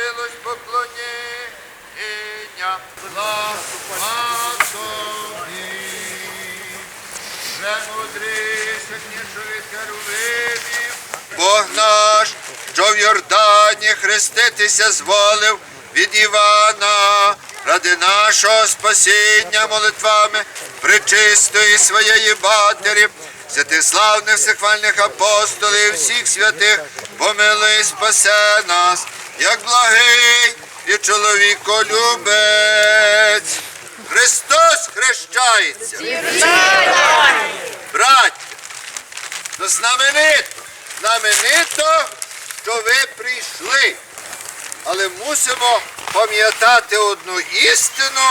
явилось поклоніння. Слава тобі, премудрися, ніж херувимів. Бог наш, що в Йордані хреститися зволив від Івана, ради нашого спасіння молитвами пречистої своєї матері, святих славних всехвальних апостолів, всіх святих, помилуй, спасе нас, як благий і чоловіколюбець. Христос хрещається. Браття, то знаменито, знаменито, що ви прийшли. Але мусимо пам'ятати одну істину,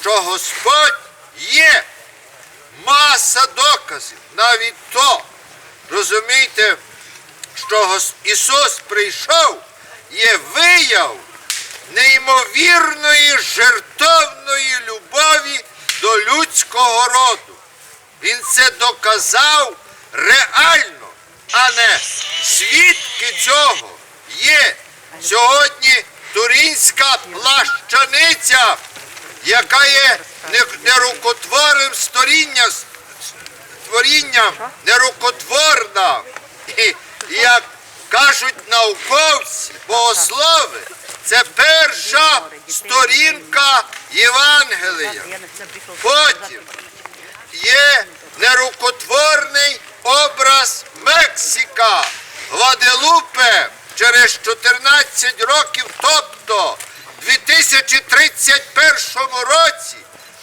що Господь є. Маса доказів. Навіть то. Розумієте, що Ісус прийшов, є вияв неймовірної жертовної любові до людського роду. Він це доказав реально, а не свідки цього є сьогодні турінська плащаниця, яка є не- нерукотворним сторіння, творінням, нерукотворна. І, і як кажуть науковці, богослови, це перша сторінка Євангелія. Потім є нерукотворний образ Мексика, Гваделупе через 14 років, тобто в 2031 році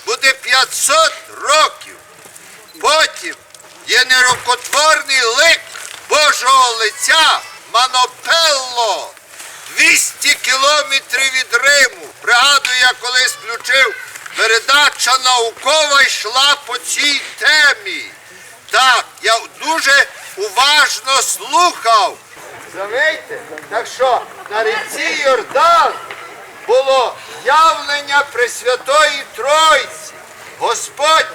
буде 500 років. Потім є нерукотворний лик Божого лиця Манопелло. 200 кілометрів від Риму. Пригадую, я колись включив, передача наукова йшла по цій темі. Так, я дуже уважно слухав. Замейте? Так що на ріці Йордан було явлення Пресвятої Тройці. Господь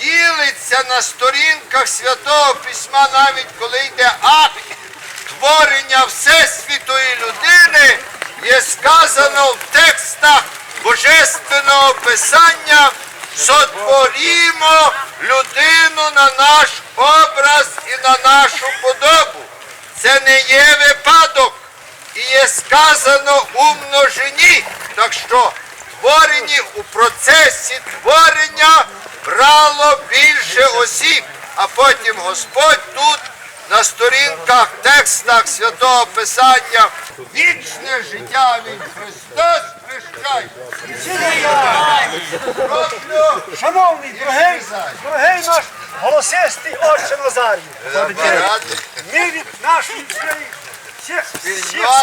ділиться на сторінках Святого Письма, навіть коли йде акт творення Всесвітої людини, є сказано в текстах Божественного Писання, сотворімо людину на наш образ і на нашу подобу. Це не є випадок і є сказано у множині. Так що творені у процесі творення брало більше осіб, а потім Господь тут на сторінках, текстах Святого Писання вічне життя від Христос. Роблю Шановний, дорогий, дорогий наш голосистий отче Назарій, ми від нашої всіх,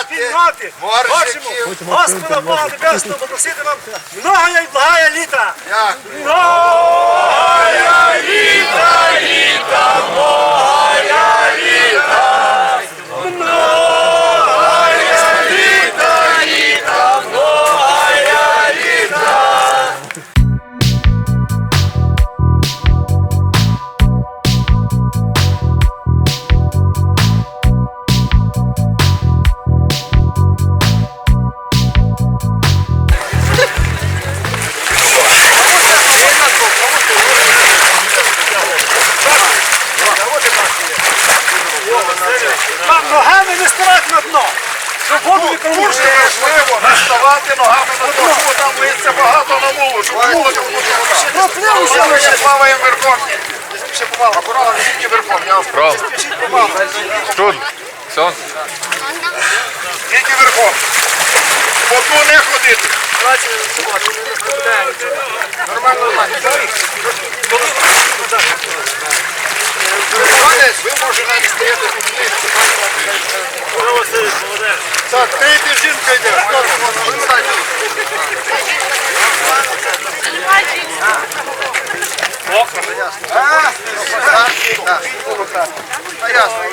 Спільноти, хочемо Господа Бога Небесного попросити вам многоя і благая літа. Дякую. Многоя літа, літа, многоя літа. Вам ногами не ставати на дно. Щоб воду не Дуже промушити. важливо не ставати ногами на дно, бо там литься багато на мулу, щоб муло не влучила. Проплився Ми лише. ще плаваємо верхом. Не акуратно, тільки верхом, я прошу. Не спішіть помалу. Тільки верхом. По дну не ходити. Нормально, нормально. Ви може навіть стояти тут. Так, третя жінка йде. Ясно. А, ясно.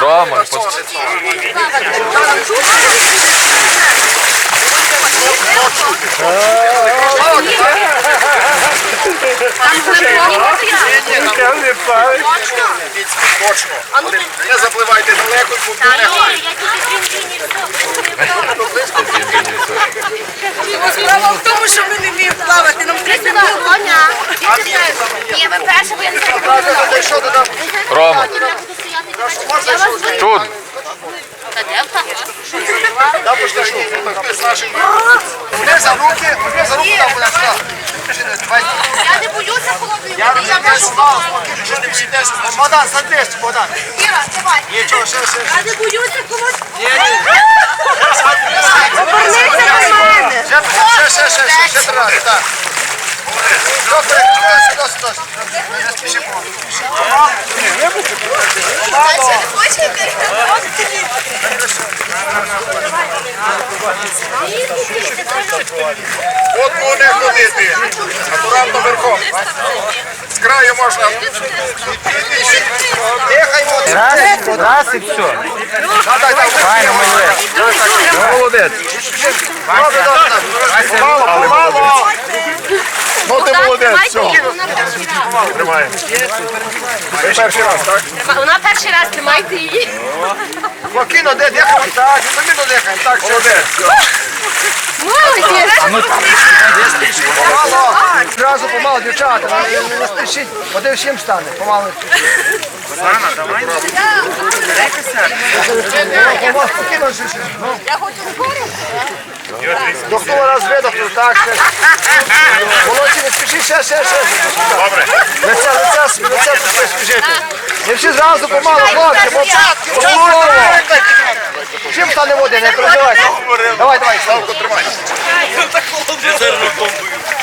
Рома. Точно. Не запливайте далеко, тільки пінгвінів. Справа в тому, що ми не вміємо плавати, нам треба. Ні, ви перше, бо я не знаю? Рома. Я вас вийду. Тут. Та де так? Я пошли, що ти з нашим. Вони за руки, вони за руки там будеш. Я не боюся холодної води, я можу Що не боїтеся? Богдан, садись, Богдан. Іра, давай. Нічого, ще, ще. Я не боюся холодної Ще, ще, ще, ще, ще, ще три рази, так. Добре, От не ходити. Акуратно верхом. З краю можна. Раз, раз і все. Файно, молодець. Молодець. Помало. Ну ти молодець, все. Тримаємо. Ви перший раз, так? Вона перший раз, тримайте її. Спокійно, де дихаємо, так, самі дихаємо, так, молодець. Молодець. Помало. Зразу помало, дівчата, не, спішіть. Один всім стане, помало. Сана, давай. Спокійно, ще, ще. Ну. Дохнула раз видохнув, так, ще. Молодці, не спішіть, ще, ще, ще. Добре. Лиця, лиця, лиця собі свіжити. Не всі зразу помало, хлопці, бо помало. Чим стане води, не переживайте. Давай, давай, Славко, тримай.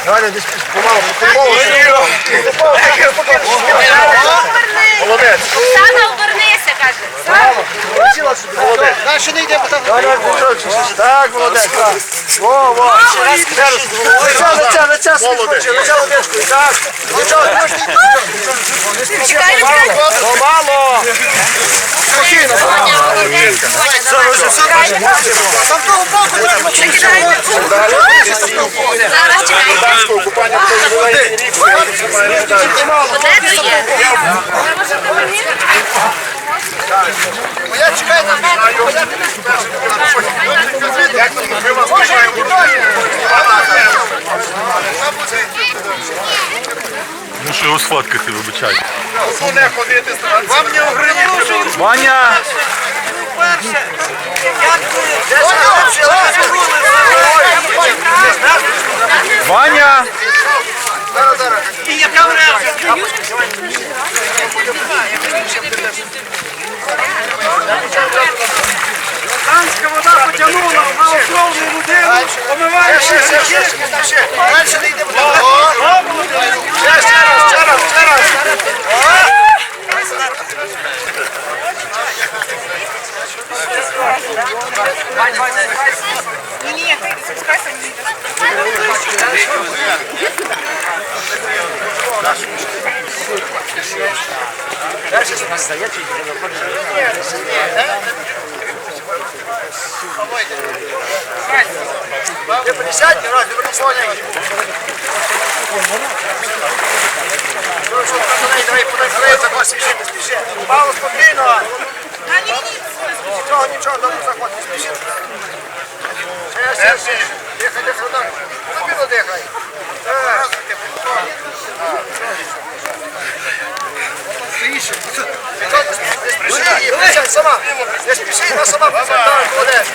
Давай, десь помало, помало. Молодець. Оксана, обернися, каже. Браво! Полетіла собі. Молодець. Далі не йдемо там. Давай, давай, пішов. Так, молодець. Во, во. Ще раз, ще раз. Лиця, лиця, лиця, смішкоче, лиця водичкою. Так. Лиця водичкою. Не спіши, помало. Помало. Спокійно. Там того боку треба Зараз чекайте. Купання в той рік. Помало. Де ти є? Я чекаю на мене. Як ми вас приймаємо? що його сфоткати, ти вибачай. вам не ограничують. Ваня! Ваня! Танська вода потягнула на основну людину, помиває Ще, ще, ще, ще, ще. Дальше не йдемо. Ще, ще раз, ще раз, ще раз. Ти присядь, раз, не подай, давай, такого спіши, не спіши. Мало спокійно. Нічого, нічого, добре заходь, не спіши. Дихай, дихай, так. Спокійно дихай. Так. Не спіши її, присядь сама. Не спіши, вона сама присядь. Так, молодець.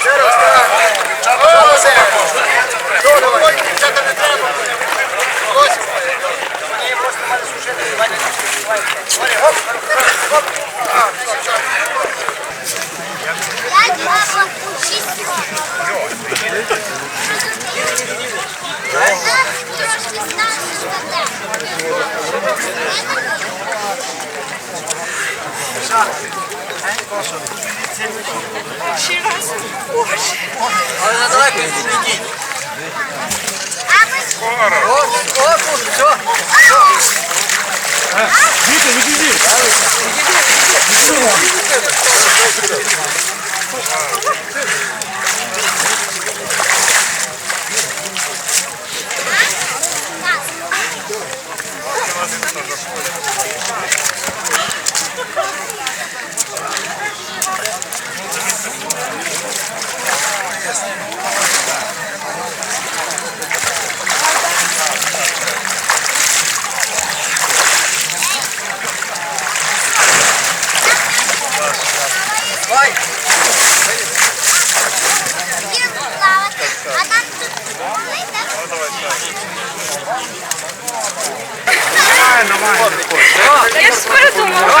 Ще раз, так. Молодець. Ну, давай. Дівчата, не треба. Ось. Мені просто мали сушити. Давай, давай. Давай, гоп, Скоро. Вот, вот, все. все.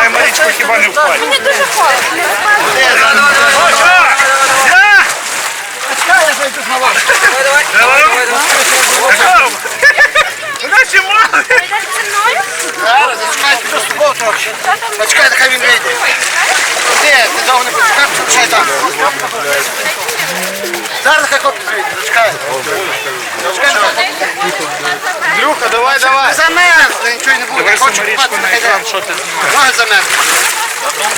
Дай Марічко хіба не впаде. Мені дуже холодно. Наче мали. Зараз, зачекайте до суботу трохи. Зачекайте, хай він вийде. Ні, ти довго не почекав, почекай там. Зараз хай хлопець вийде, зачекайте. Зачекайте, хлопець. Давай, давай. Не замерзли, нічого не буде. Хочу купати, на екран, що ти знімаєш. Ноги замерзли.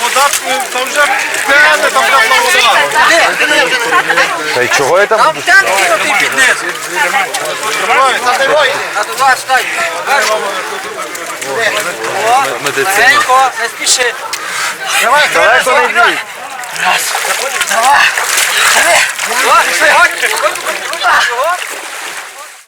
Вода, там вже пене, там давно вода. Де? Де не? Та й чого я там? Там тянки кинути під низ. Там де. А то два стай. Медицина. Не спіши. Давай, Далеко не йди. Два, ходь, ходь, ходь, ходь, ходь, ходь.